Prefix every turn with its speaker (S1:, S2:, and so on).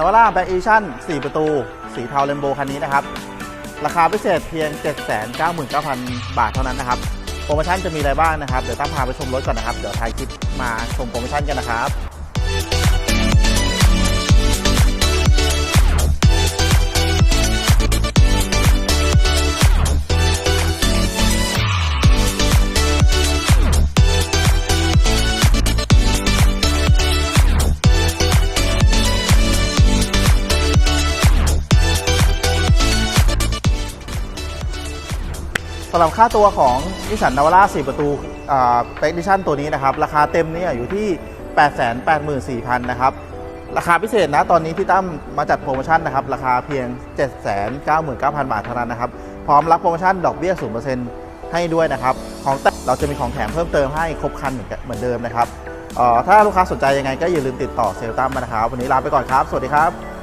S1: นวาร่าแบ็กอีชั่น4 ประตู สีเทาเลมโบคันนี้นะครับ ราคาพิเศษเพียง 799,000 บาทเท่านั้นนะครับ โปรโมชั่นจะมีอะไรบ้างนะครับ เดี๋ยวตั้งพาไปชมรถก่อนนะครับ เดี๋ยวท้ายคลิปมาชมโปรโมชั่นกันนะครับ สำหรับค่าตัวของนิสสันนาวาร่า4ประตูเ e กดิชั่นตัวนี้นะครับ ราคาเต็มเนี่ยอยู่ที่ 884,000 นะครับ ราคาพิเศษนะ ตอนนี้ที่ตั้มมาจัดโปรโมชั่นนะครับ ราคาเพียง 799,000 บาทเท่านั้นนะครับ พร้อมรับโปรโมชั่นดอกเบี้ย 0%ให้ด้วยนะครับ ของแต่เราจะมีของแถมเพิ่มเติมให้ครบคันเหมือนเดิมนะครับอ่อถ้าลูกค้าสนใจยังไงก็อย่าลืมติดต่อเซลตั้มมานะครับ วันนี้ลาไปก่อนครับ สวัสดีครับ